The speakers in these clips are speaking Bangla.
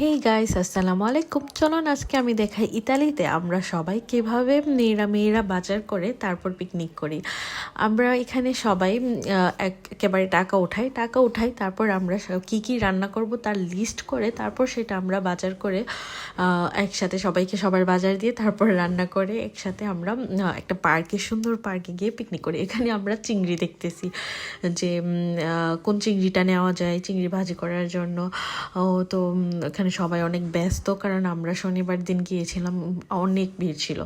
হেই গাইস আসসালামু আলাইকুম চলুন আজকে আমি দেখাই ইতালিতে আমরা সবাই কীভাবে মেয়েরা মেয়েরা বাজার করে তারপর পিকনিক করি। আমরা এখানে সবাই এক- একেবারে টাকা উঠাই। টাকা উঠাই তারপর আমরা কি কি রান্না করব তার লিস্ট করে তারপর সেটা আমরা বাজার করে একসাথে সবাইকে সবার বাজার দিয়ে তারপর রান্না করে একসাথে আমরা একটা পার্কে সুন্দর পার্কে গিয়ে পিকনিক করি। এখানে আমরা চিংড়ি দেখতেছি যে কোন চিংড়িটা নেওয়া যায় চিংড়ি ভাজি করার জন্য। তো উম, এখানে সবাই অনেক ব্যস্ত, কারণ আমরা শনিবার দিন গিয়েছিলাম অনেক ভিড় ছিল।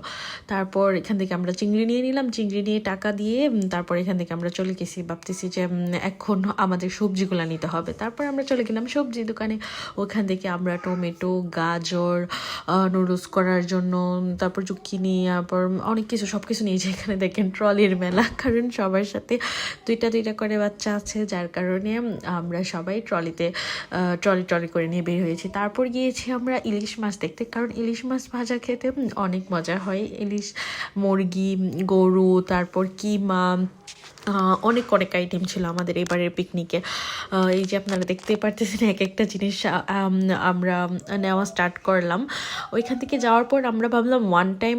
তারপর এখান থেকে আমরা চিংড়ি নিয়ে নিলাম, চিংড়ি নিয়ে টাকা দিয়ে তারপর এখান থেকে আমরা চলে গেছি, ভাবতেছি যে এখন আমাদের সবজিগুলো নিতে হবে। তারপর আমরা চলে গেলাম সবজি দোকানে। ওখান থেকে আমরা টমেটো, গাজর নুডলস করার জন্য তারপর জুকিনি তারপর অনেক কিছু সব কিছু নিয়েছি এখানে। দেখেন ট্রলির মেলা, কারণ সবার সাথে দুইটা দুইটা করে বাচ্চা আছে, যার কারণে আমরা সবাই ট্রলিতে ট্রলি ট্রলি করে নিয়ে বের হয়েছি। তারপর গিয়েছি আমরা ইলিশ মাছ দেখতে। কারণ ইলিশ মাছ ভাজা খেতে অনেক মজা হয়। ইলিশ মুরগি, গরু, তারপর কিমা অনেক অনেক আইটেম ছিল আমাদের এবারের পিকনিকে এই যে আপনারা দেখতেই পারতেছেন এক একটা জিনিস আমরা নেওয়া স্টার্ট করলাম। ওইখান থেকে যাওয়ার পর আমরা ভাবলাম ওয়ান টাইম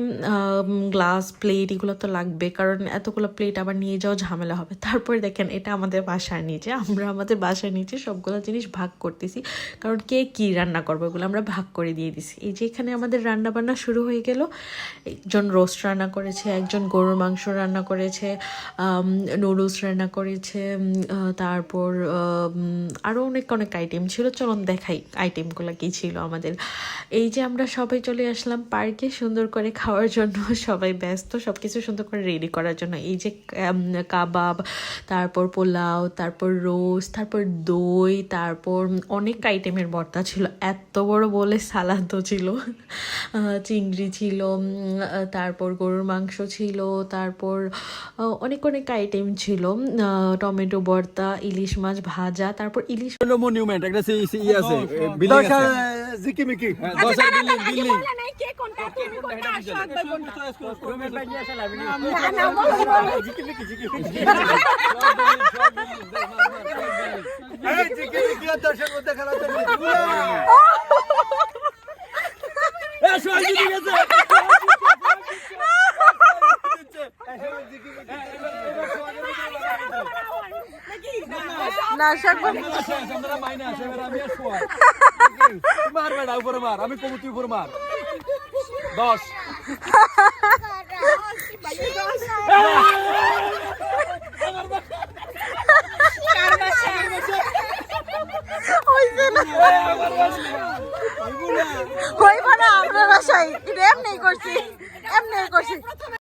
গ্লাস প্লেট এগুলো তো লাগবে, কারণ এতগুলো প্লেট আবার নিয়ে যাওয়া ঝামেলা হবে। তারপর দেখেন, এটা আমাদের বাসার নিচে। আমরা আমাদের বাসার নিচে সবগুলো জিনিস ভাগ করতেছি, কারণ কে কী রান্না করব এগুলো আমরা ভাগ করে দিয়ে দিছি। এই যে এখানে আমাদের রান্না বান্না শুরু হয়ে গেল। একজন রোস্ট রান্না করেছে, একজন গরুর মাংস রান্না করেছে নুডলস রান্না করেছে তারপর আরও অনেক অনেক আইটেম ছিল। চলুন দেখাই আইটেমগুলো কী ছিল আমাদের। এই যে আমরা সবাই চলে আসলাম পার্কে সুন্দর করে খাওয়ার জন্য, সবাই ব্যস্ত সব কিছু সুন্দর করে রেডি করার জন্য। এই যে কাবাব, তারপর পোলাও, তারপর রোস্ট, তারপর দই, তারপর অনেক আইটেমের ভর্তা ছিল। এত বড় বলে সালাদও ছিল। চিংড়ি ছিল তারপর গরুর মাংস ছিল, তারপর অনেক অনেক আইটেম ছিল টমেটো ভর্তা ইলিশ মাছ ভাজা তারপর ইলিশ হলো মনিউমেন্ট একটা সি সি আছে জিকিমিকি। বিল্ডিং না আর মার বেড়া উপরে মার আমি কবুতি উপরে মার। দশ। হইব না আমরা বাসায়। এমনি করছি এমনি করছি।